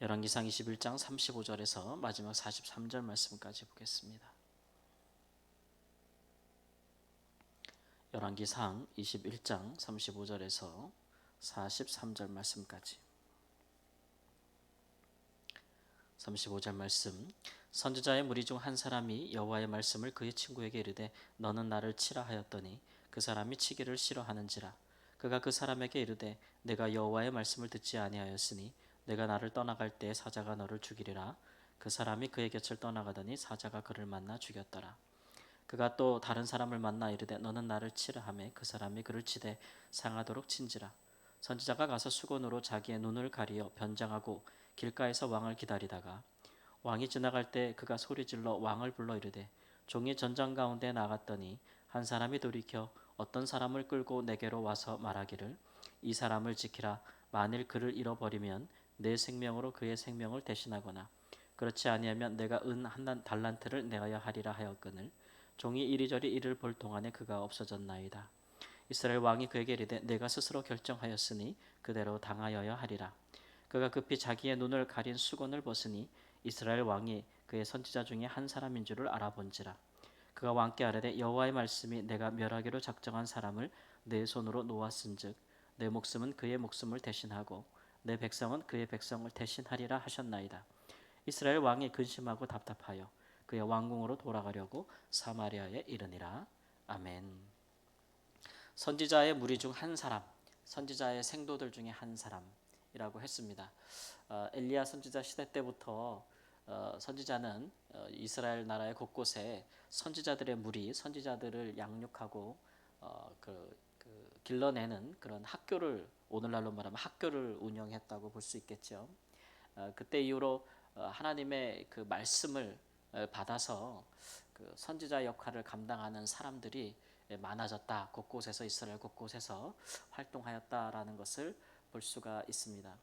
열왕기상 21장 35절에서 마지막 43절 말씀까지 보겠습니다. 열왕기상 21장 35절에서 43절 말씀까지. 35절 말씀. 선지자의 무리 중 한 사람이 여호와의 말씀을 그의 친구에게 이르되 너는 나를 치라 하였더니 그 사람이 치기를 싫어하는지라. 그가 그 사람에게 이르되 내가 여호와의 말씀을 듣지 아니하였으니 내가 나를 떠나갈 때 사자가 너를 죽이리라. 그 사람이 그의 곁을 떠나가더니 사자가 그를 만나 죽였더라. 그가 또 다른 사람을 만나 이르되 너는 나를 치라 하매 그 사람이 그를 치되 상하도록 친지라. 선지자가 가서 수건으로 자기의 눈을 가리어 변장하고 길가에서 왕을 기다리다가 왕이 지나갈 때 그가 소리질러 왕을 불러 이르되 종이 전장 가운데 나갔더니 한 사람이 돌이켜 어떤 사람을 끌고 내게로 와서 말하기를 이 사람을 지키라. 만일 그를 잃어버리면 내 생명으로 그의 생명을 대신하거나 그렇지 아니하면 내가 은 한 달란트를 내어야 하리라 하였거늘 종이 이리저리 이를 볼 동안에 그가 없어졌나이다. 이스라엘 왕이 그에게 이르되 내가 스스로 결정하였으니 그대로 당하여야 하리라. 그가 급히 자기의 눈을 가린 수건을 벗으니 이스라엘 왕이 그의 선지자 중에 한 사람인 줄을 알아본지라. 그가 왕께 아뢰되 여호와의 말씀이 내가 멸하기로 작정한 사람을 내 손으로 놓았은즉 내 목숨은 그의 목숨을 대신하고 내 백성은 그의 백성을 대신하리라 하셨나이다. 이스라엘 왕이 근심하고 답답하여 그의 왕궁으로 돌아가려고 사마리아에 이르니라. 아멘. 선지자의 무리 중 한 사람 선지자의 생도들 중에 한 사람이라고 했습니다. 어, 엘리야 선지자 시대 때부터 어, 선지자는 어, 이스라엘 나라의 곳곳에 선지자들의 무리, 선지자들을 양육하고 어, 그, 그 길러내는 그런 학교를 오늘날로 말하면 학교를 운영했다고 볼 수 있겠죠. 어, 그때 이후로 어, 하나님의 그 말씀을 어, 받아서 그 선지자 역할을 감당하는 사람들이 많아졌다. 곳곳에서 이스라엘 곳곳에서 활동하였다라는 것을 볼 수가 있습니다.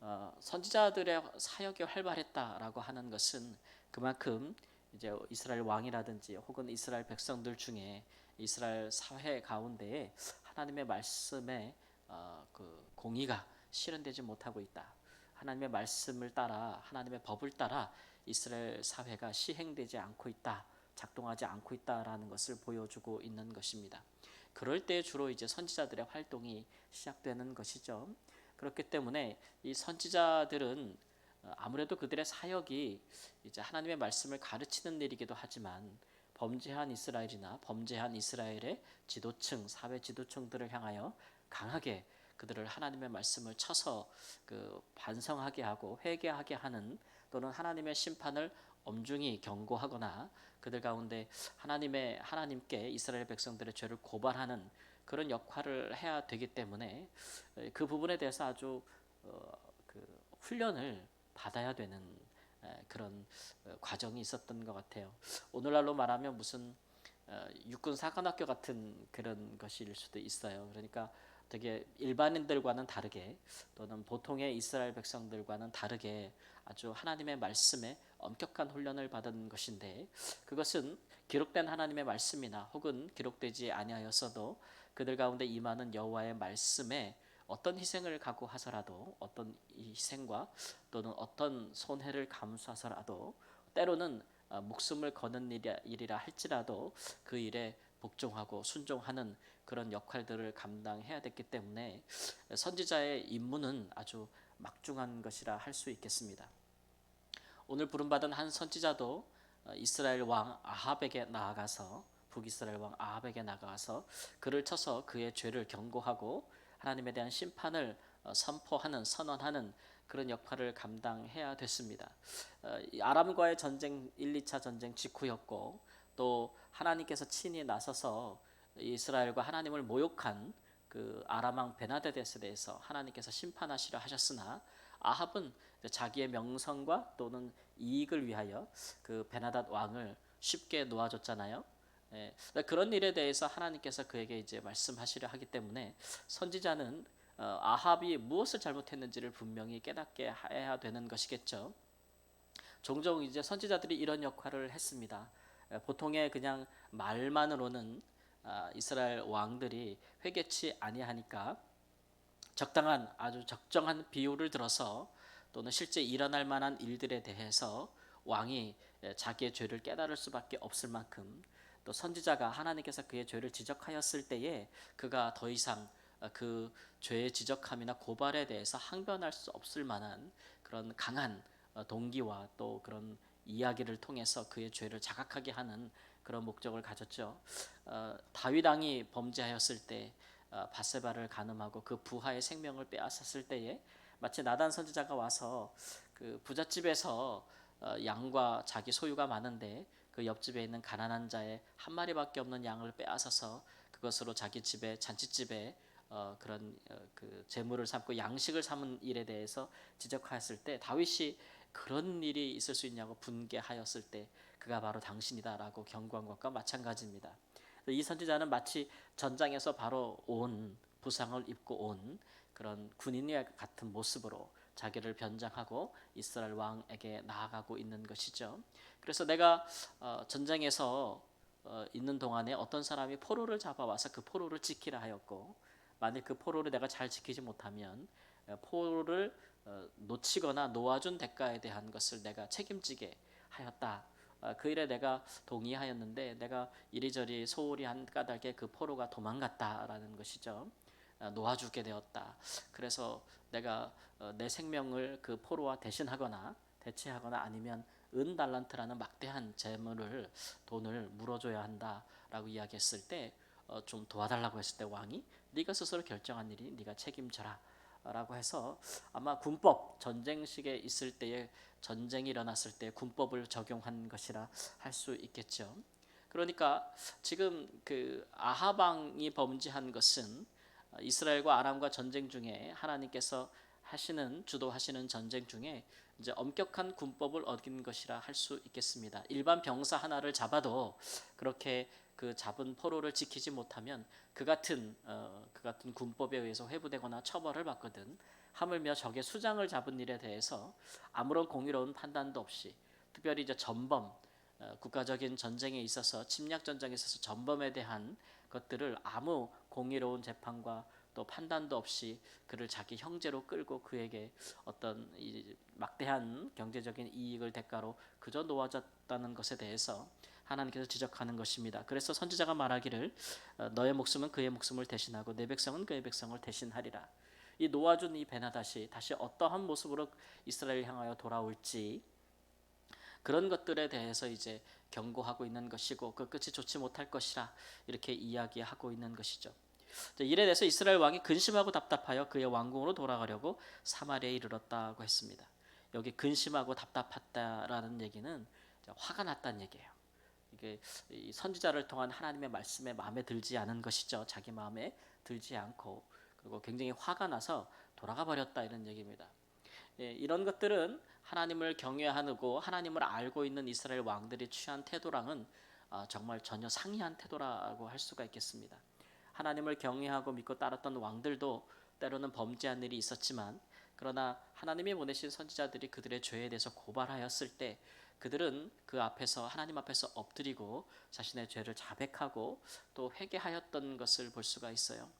어, 선지자들의 사역이 활발했다라고 하는 것은 그만큼 이제 이스라엘 왕이라든지 혹은 이스라엘 백성들 중에 이스라엘 사회 가운데에 하나님의 말씀에 어, 그 공의가 실현되지 못하고 있다. 하나님의 말씀을 따라 하나님의 법을 따라 이스라엘 사회가 시행되지 않고 있다. 작동하지 않고 있다라는 것을 보여주고 있는 것입니다. 그럴 때 주로 이제 선지자들의 활동이 시작되는 것이죠. 그렇기 때문에 이 선지자들은 어, 아무래도 그들의 사역이 이제 하나님의 말씀을 가르치는 일이기도 하지만 범죄한 이스라엘이나 범죄한 이스라엘의 지도층, 사회 지도층들을 향하여 강하게 그들을 하나님의 말씀을 쳐서 그 반성하게 하고 회개하게 하는 또는 하나님의 심판을 엄중히 경고하거나 그들 가운데 하나님의 하나님께 이스라엘 백성들의 죄를 고발하는 그런 역할을 해야 되기 때문에 그 부분에 대해서 아주 어, 그 훈련을 받아야 되는 그런 어, 과정이 있었던 것 같아요. 오늘날로 말하면 무슨 어, 육군 사관학교 같은 그런 것일 수도 있어요. 그러니까 되게 일반인들과는 다르게 또는 보통의 이스라엘 백성들과는 다르게 아주 하나님의 말씀에 엄격한 훈련을 받은 것인데 그것은 기록된 하나님의 말씀이나 혹은 기록되지 아니하였어도 그들 가운데 임하는 여호와의 말씀에 어떤 희생을 각오하서라도 어떤 희생과 또는 어떤 손해를 감수하서라도 때로는 어, 목숨을 거는 일이라 할지라도 그 일에 복종하고 순종하는 그런 역할들을 감당해야 됐기 때문에 선지자의 임무는 아주 막중한 것이라 할 수 있겠습니다. 오늘 부름받은 한 선지자도 어, 이스라엘 왕 아합에게 나아가서 북이스라엘 왕 아합에게 나가서 그를 쳐서 그의 죄를 경고하고 하나님에 대한 심판을 어, 선포하는 선언하는 그런 역할을 감당해야 됐습니다. 어, 아람과의 전쟁 1, 2차 전쟁 직후였고 또 하나님께서 친히 나서서 이스라엘과 하나님을 모욕한 그 아람왕 베나데데스에 대해서 하나님께서 심판하시려 하셨으나 아합은 자기의 명성과 또는 이익을 위하여 그 베나닷 왕을 쉽게 놓아줬잖아요. 예, 그런 일에 대해서 하나님께서 그에게 이제 말씀하시려 하기 때문에 선지자는 어, 아합이 무엇을 잘못했는지를 분명히 깨닫게 해야 되는 것이겠죠. 종종 이제 선지자들이 이런 역할을 했습니다. 예, 보통의 그냥 말만으로는 아, 이스라엘 왕들이 회개치 아니하니까 적당한 아주 적정한 비유를 들어서 또는 실제 일어날 만한 일들에 대해서 왕이 예, 자기의 죄를 깨달을 수밖에 없을 만큼 또 선지자가 하나님께서 그의 죄를 지적하였을 때에 그가 더 이상 어, 그 죄의 지적함이나 고발에 대해서 항변할 수 없을 만한 그런 강한 어, 동기와 또 그런 이야기를 통해서 그의 죄를 자각하게 하는 그런 목적을 가졌죠. 어, 다윗 왕이 범죄하였을 때 어, 바세바를 간음하고 그 부하의 생명을 빼앗았을 때에 마치 나단 선지자가 와서 그 부잣집에서 어, 양과 자기 소유가 많은데 그 옆집에 있는 가난한 자의 한 마리밖에 없는 양을 빼앗아서 그것으로 자기 집에 잔치집에 어, 그런 어, 그 재물을 삼고 양식을 삼은 일에 대해서 지적하였을 때 다윗이 그런 일이 있을 수 있냐고 분개하였을 때 그가 바로 당신이다라고 경고한 것과 마찬가지입니다. 이 선지자는 마치 전장에서 바로 온 부상을 입고 온 그런 군인의 같은 모습으로 자기를 변장하고 이스라엘 왕에게 나아가고 있는 것이죠. 그래서 내가 어, 전쟁에서 어, 있는 동안에 어떤 사람이 포로를 잡아와서 그 포로를 지키라 하였고 만약 그 포로를 내가 잘 지키지 못하면 어, 포로를 어, 놓치거나 놓아준 대가에 대한 것을 내가 책임지게 하였다. 어, 그 일에 내가 동의하였는데 내가 이리저리 소홀히 한 까닭에 그 포로가 도망갔다라는 것이죠. 어, 놓아주게 되었다. 그래서 내가 어, 내 생명을 그 포로와 대신하거나 대체하거나 아니면 은 달란트라는 막대한 재물을 돈을 물어줘야 한다라고 이야기했을 때 좀 도와달라고 했을 때 왕이 네가 스스로 결정한 일이 네가 책임져라. 라고 해서 아마 군법 전쟁식에 있을 때에 전쟁이 일어났을 때 군법을 적용한 것이라 할 수 있겠죠. 그러니까 지금 그 아하방이 범죄한 것은 이스라엘과 아람과 전쟁 중에 하나님께서 하시는 주도하시는 전쟁 중에 이제 엄격한 군법을 어긴 것이라 할 수 있겠습니다. 일반 병사 하나를 잡아도 그렇게 그 잡은 포로를 지키지 못하면 그 같은 어, 그 같은 군법에 의해서 회부되거나 처벌을 받거든. 하물며 적의 수장을 잡은 일에 대해서 아무런 공의로운 판단도 없이 특별히 이제 전범 어, 국가적인 전쟁에 있어서 침략 전쟁에 있어서 전범에 대한 것들을 아무 공의로운 재판과 또 판단도 없이 그를 자기 형제로 끌고 그에게 어떤 이 막대한 경제적인 이익을 대가로 그저 놓아졌다는 것에 대해서 하나님께서 지적하는 것입니다. 그래서 선지자가 말하기를 어, 너의 목숨은 그의 목숨을 대신하고 내 백성은 그의 백성을 대신하리라. 이 놓아준 이 베나다시 다시 어떠한 모습으로 이스라엘 향하여 돌아올지 그런 것들에 대해서 이제 경고하고 있는 것이고 그 끝이 좋지 못할 것이라 이렇게 이야기하고 있는 것이죠. 이에 대해서 이스라엘 왕이 근심하고 답답하여 그의 왕궁으로 돌아가려고 사마리아에 이르렀다고 했습니다. 여기 근심하고 답답했다라는 얘기는 화가 났다는 얘기예요. 이게 선지자를 통한 하나님의 말씀에 마음에 들지 않은 것이죠. 자기 마음에 들지 않고 그리고 굉장히 화가 나서 돌아가 버렸다 이런 얘기입니다. 예, 이런 것들은 하나님을 경외하고 하나님을 알고 있는 이스라엘 왕들이 취한 태도랑은 아, 정말 전혀 상이한 태도라고 할 수가 있겠습니다. 하나님을 경외하고 믿고 따랐던 왕들도 때로는 범죄한 일이 있었지만 그러나 하나님이 보내신 선지자들이 그들의 죄에 대해서 고발하였을 때 그들은 그 앞에서 하나님 앞에서 엎드리고 자신의 죄를 자백하고 또 회개하였던 것을 볼 수가 있어요.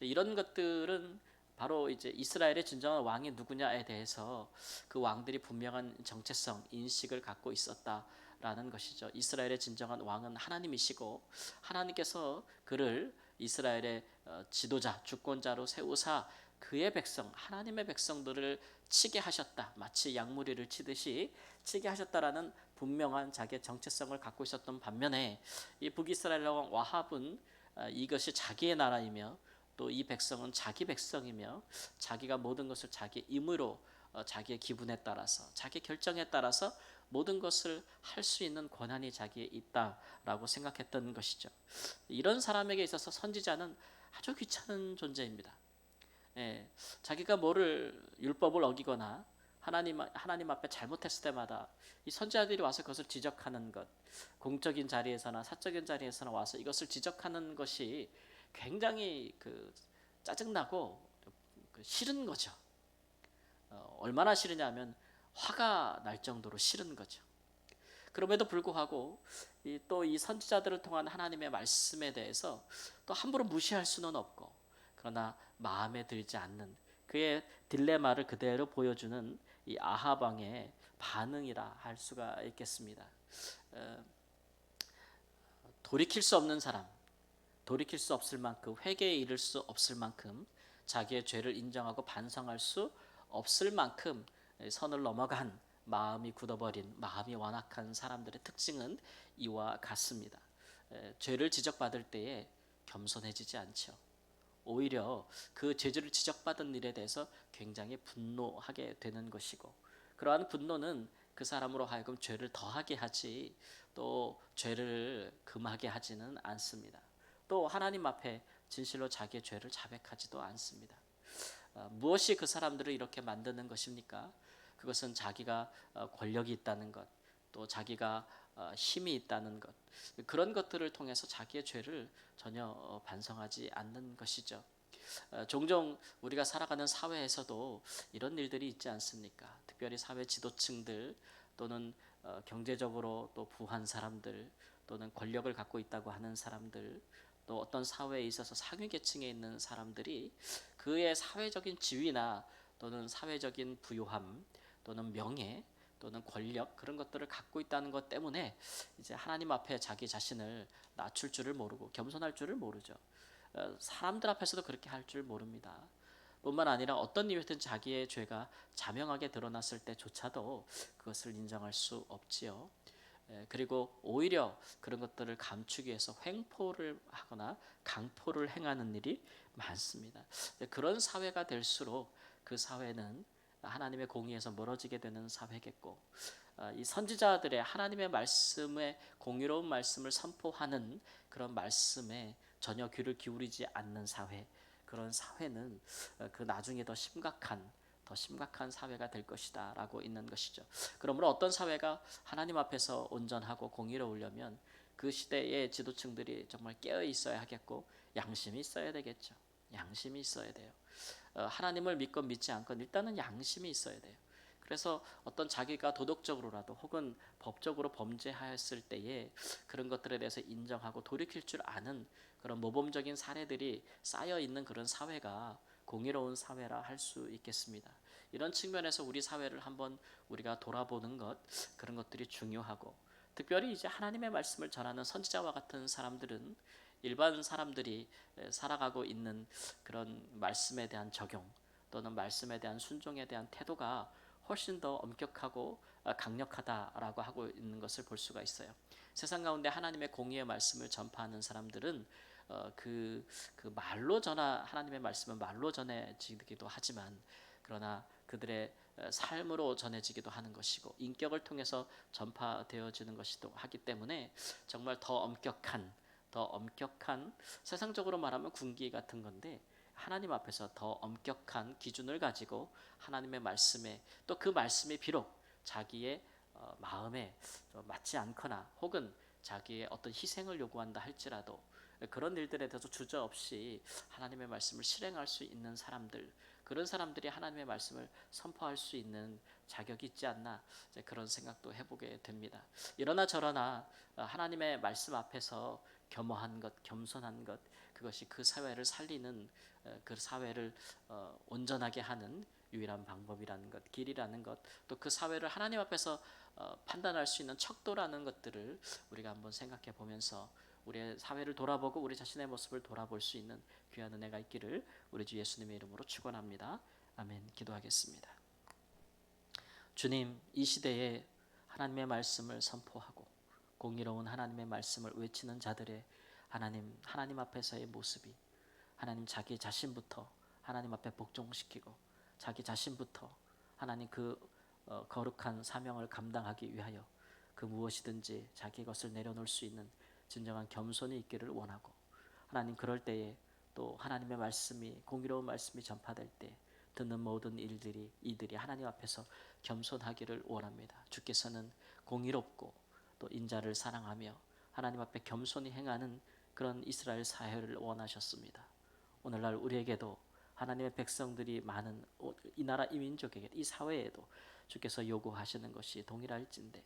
이런 것들은 바로 이제 이스라엘의 진정한 왕이 누구냐에 대해서 그 왕들이 분명한 정체성, 인식을 갖고 있었다라는 것이죠. 이스라엘의 진정한 왕은 하나님이시고 하나님께서 그를 이스라엘의 어, 지도자, 주권자로 세우사 그의 백성, 하나님의 백성들을 치게 하셨다. 마치 양무리를 치듯이 치게 하셨다라는 분명한 자기의 정체성을 갖고 있었던 반면에 이 북이스라엘 왕 와합은 어, 이것이 자기의 나라이며 또 이 백성은 자기 백성이며 자기가 모든 것을 자기 임의로 어, 자기의 기분에 따라서 자기 결정에 따라서 모든 것을 할 수 있는 권한이 자기에 있다라고 생각했던 것이죠. 이런 사람에게 있어서 선지자는 아주 귀찮은 존재입니다. 예, 자기가 뭐를 율법을 어기거나 하나님 하나님 앞에 잘못했을 때마다 이 선지자들이 와서 그것을 지적하는 것, 공적인 자리에서나 사적인 자리에서나 와서 이것을 지적하는 것이 굉장히 그 짜증나고 그 싫은 거죠. 어, 얼마나 싫으냐면 화가 날 정도로 싫은 거죠. 그럼에도 불구하고 또 이 선지자들을 통한 하나님의 말씀에 대해서 또 함부로 무시할 수는 없고 그러나 마음에 들지 않는 그의 딜레마를 그대로 보여주는 이 아합 왕의 반응이라 할 수가 있겠습니다. 어, 돌이킬 수 없는 사람, 돌이킬 수 없을 만큼 회개에 이를 수 없을 만큼 자기의 죄를 인정하고 반성할 수 없을 만큼 선을 넘어간 마음이 굳어버린 마음이 완악한 사람들의 특징은 이와 같습니다. 에, 죄를 지적받을 때에 겸손해지지 않죠. 오히려 그 죄를 지적받은 일에 대해서 굉장히 분노하게 되는 것이고 그러한 분노는 그 사람으로 하여금 죄를 더하게 하지 또 죄를 금하게 하지는 않습니다. 또 하나님 앞에 진실로 자기의 죄를 자백하지도 않습니다. 어, 무엇이 그 사람들을 이렇게 만드는 것입니까? 그것은 자기가 어, 권력이 있다는 것, 또 자기가 어, 힘이 있다는 것, 그런 것들을 통해서 자기의 죄를 전혀 어, 반성하지 않는 것이죠. 어, 종종 우리가 살아가는 사회에서도 이런 일들이 있지 않습니까? 특별히 사회 지도층들 또는 어, 경제적으로 또 부한 사람들 또는 권력을 갖고 있다고 하는 사람들 또 어떤 사회에 있어서 상위 계층에 있는 사람들이 그의 사회적인 지위나 또는 사회적인 부유함 또는 명예 또는 권력 그런 것들을 갖고 있다는 것 때문에 이제 하나님 앞에 자기 자신을 낮출 줄을 모르고 겸손할 줄을 모르죠. 어, 사람들 앞에서도 그렇게 할 줄 모릅니다. 뿐만 아니라 어떤 이유든 자기의 죄가 자명하게 드러났을 때조차도 그것을 인정할 수 없지요. 예, 그리고 오히려 그런 것들을 감추기 위해서 횡포를 하거나 강포를 행하는 일이 많습니다. 그런 사회가 될수록 그 사회는 하나님의 공의에서 멀어지게 되는 사회겠고 어, 이 선지자들의 하나님의 말씀에 공의로운 말씀을 선포하는 그런 말씀에 전혀 귀를 기울이지 않는 사회 그런 사회는 어, 그 나중에 더 심각한 더 심각한 사회가 될 것이다 라고 있는 것이죠. 그러므로 어떤 사회가 하나님 앞에서 온전하고 공의로우려면 그 시대의 지도층들이 정말 깨어 있어야 하겠고 양심이 있어야 되겠죠. 양심이 있어야 돼요. 어, 하나님을 믿건 믿지 않건 일단은 양심이 있어야 돼요. 그래서 어떤 자기가 도덕적으로라도 혹은 법적으로 범죄하였을 때에 그런 것들에 대해서 인정하고 돌이킬 줄 아는 그런 모범적인 사례들이 쌓여 있는 그런 사회가 공의로운 사회라 할 수 있겠습니다. 이런 측면에서 우리 사회를 한번 우리가 돌아보는 것 그런 것들이 중요하고 특별히 이제 하나님의 말씀을 전하는 선지자와 같은 사람들은 일반 사람들이 살아가고 있는 그런 말씀에 대한 적용 또는 말씀에 대한 순종에 대한 태도가 훨씬 더 엄격하고 어, 강력하다라고 하고 있는 것을 볼 수가 있어요. 세상 가운데 하나님의 공의의 말씀을 전파하는 사람들은 어, 그, 그 말로 전하 하나님의 말씀은 말로 전해지기도 하지만 그러나 그들의 어, 삶으로 전해지기도 하는 것이고 인격을 통해서 전파되어지는 것이도 하기 때문에 정말 더 엄격한 더 엄격한 세상적으로 말하면 군기 같은 건데 하나님 앞에서 더 엄격한 기준을 가지고 하나님의 말씀에 또 그 말씀이 비록 자기의 어, 마음에 맞지 않거나 혹은 자기의 어떤 희생을 요구한다 할지라도 그런 일들에 대해서 주저없이 하나님의 말씀을 실행할 수 있는 사람들 그런 사람들이 하나님의 말씀을 선포할 수 있는 자격이 있지 않나 그런 생각도 해보게 됩니다. 이러나 저러나 어, 하나님의 말씀 앞에서 겸허한 것, 겸손한 것, 그것이 그 사회를 살리는 어, 그 사회를 어, 온전하게 하는 유일한 방법이라는 것, 길이라는 것, 또 그 사회를 하나님 앞에서 어, 판단할 수 있는 척도라는 것들을 우리가 한번 생각해 보면서 우리의 사회를 돌아보고 우리 자신의 모습을 돌아볼 수 있는 귀한 은혜가 있기를 우리 주 예수님의 이름으로 축원합니다. 아멘. 기도하겠습니다. 주님, 이 시대에 하나님의 말씀을 선포하고 공의로운 하나님의 말씀을 외치는 자들의 하나님 하나님 앞에서의 모습이 하나님 자기 자신부터 하나님 앞에 복종시키고 자기 자신부터 하나님 그 어, 거룩한 사명을 감당하기 위하여 그 무엇이든지 자기 것을 내려놓을 수 있는 진정한 겸손이 있기를 원하고 하나님 그럴 때에 또 하나님의 말씀이 공의로운 말씀이 전파될 때 듣는 모든 일들이 이들이 하나님 앞에서 겸손하기를 원합니다. 주께서는 공의롭고 또 인자를 사랑하며 하나님 앞에 겸손히 행하는 그런 이스라엘 사회를 원하셨습니다. 오늘날 우리에게도 하나님의 백성들이 많은 이 나라 이 민족에게 이 사회에도 주께서 요구하시는 것이 동일할진데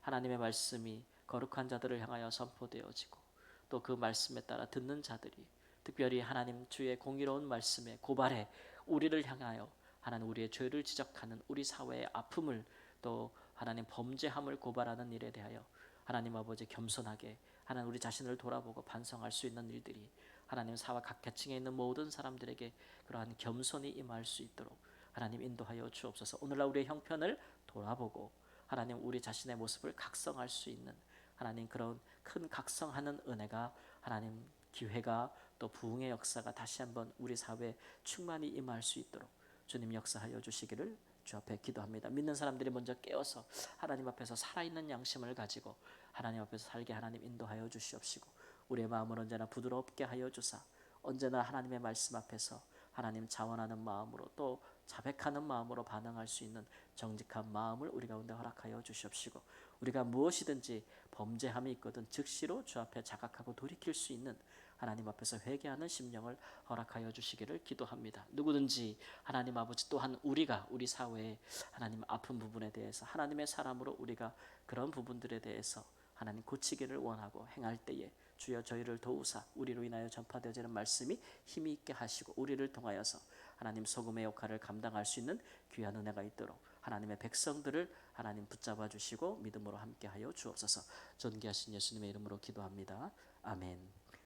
하나님의 말씀이 거룩한 자들을 향하여 선포되어지고 또 그 말씀에 따라 듣는 자들이 특별히 하나님 주의 공의로운 말씀에 고발해 우리를 향하여 하나님 우리의 죄를 지적하는 우리 사회의 아픔을 또 하나님 범죄함을 고발하는 일에 대하여 하나님 아버지 겸손하게 하나님 우리 자신을 돌아보고 반성할 수 있는 일들이 하나님 사회 각 계층에 있는 모든 사람들에게 그러한 겸손이 임할 수 있도록 하나님 인도하여 주옵소서. 오늘날 우리의 형편을 돌아보고 하나님 우리 자신의 모습을 각성할 수 있는 하나님 그런 큰 각성하는 은혜가 하나님 기회가 또 부흥의 역사가 다시 한번 우리 사회에 충만히 임할 수 있도록 주님 역사하여 주시기를 주 앞에 기도합니다. 믿는 사람들이 먼저 깨어서 하나님 앞에서 살아있는 양심을 가지고 하나님 앞에서 살게 하나님 인도하여 주시옵시고 우리의 마음을 언제나 부드럽게 하여 주사 언제나 하나님의 말씀 앞에서 하나님 자원하는 마음으로 또 자백하는 마음으로 반응할 수 있는 정직한 마음을 우리 가운데 허락하여 주시옵시고 우리가 무엇이든지 범죄함이 있거든 즉시로 주 앞에 자각하고 돌이킬 수 있는 하나님 앞에서 회개하는 심령을 허락하여 주시기를 기도합니다. 누구든지 하나님 아버지 또한 우리가 우리 사회의 하나님 아픈 부분에 대해서 하나님의 사람으로 우리가 그런 부분들에 대해서 하나님 고치기를 원하고 행할 때에 주여 저희를 도우사 우리로 인하여 전파되어지는 말씀이 힘이 있게 하시고 우리를 통하여서 하나님 소금의 역할을 감당할 수 있는 귀한 은혜가 있도록 하나님의 백성들을 하나님 붙잡아 주시고 믿음으로 함께하여 주옵소서. 존귀하신 예수님의 이름으로 기도합니다. 아멘.